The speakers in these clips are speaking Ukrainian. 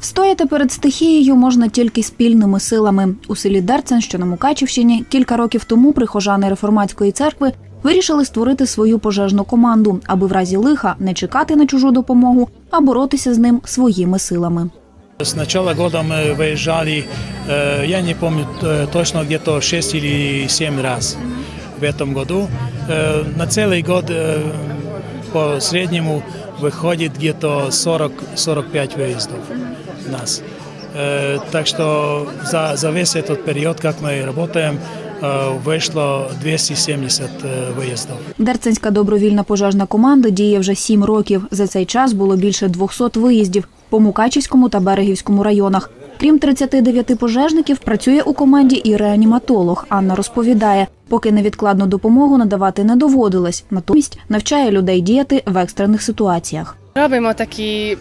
Встояти перед стихією можна тільки спільними силами. У селі Дерцен, що на Мукачівщині, кілька років тому прихожани реформатської церкви вирішили створити свою пожежну команду, аби в разі лиха не чекати на чужу допомогу, а боротися з ним своїми силами. С начала года мы выезжали, э, я не помню э, точно, где-то 6 или 7 раз в этом году. Э, На целый год э, по среднему выходит где-то 40-45 выездов у нас. Э, Так что за, за весь этот период, как мы работаем, э, вышло 270 э, выездов. Дерценська добровільна пожежна команда діє вже сім років. За цей час було більше 200 виїздів по Мукачівському та Берегівському районах. Крім 39 пожежників, працює у команді і реаніматолог. Анна розповідає, поки невідкладну допомогу надавати не доводилось, натомість навчає людей діяти в екстрених ситуаціях. Робимо такі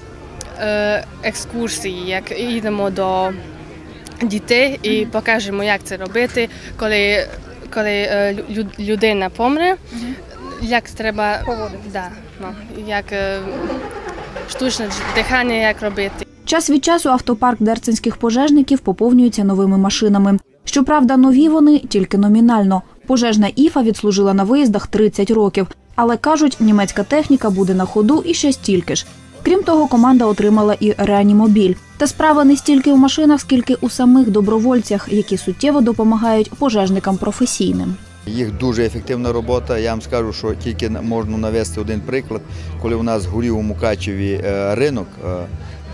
е, екскурсії, як йдемо до дітей і покажемо, як це робити, коли, коли е, лю- людина помре, як треба да, ну, як е, штучне дихання, як робити. Час від часу автопарк дерценських пожежників поповнюється новими машинами. Щоправда, нові вони тільки номінально. Пожежна іфа відслужила на виїздах 30 років, але кажуть, німецька техніка буде на ходу і ще стільки ж. Крім того, команда отримала і реанімобіль. Та справа не стільки у машинах, скільки у самих добровольцях, які суттєво допомагають пожежникам професійним. Їх дуже ефективна робота. Я вам скажу, що тільки можна навести один приклад, коли у нас горів у Мукачеві е, ринок е,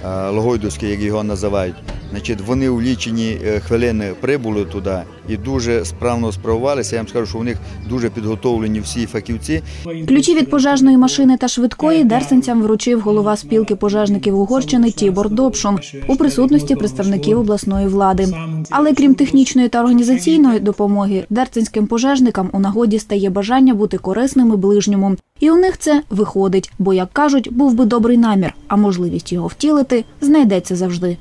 е, Логойдовський, як його називають. Значить, вони у лічені е, хвилини прибули туди і дуже справно справувалися. Я вам скажу, що у них дуже підготовлені всі фахівці. Ключі від пожежної машини та швидкої дерсенцям вручив голова спілки пожежників Угорщини Тібор Добшун у присутності представників обласної влади. Але крім технічної та організаційної допомоги, дерценським пожежникам у нагоді стає бажання бути корисними ближньому. І у них це виходить, бо, як кажуть, був би добрий намір, а можливість його втілити знайдеться завжди.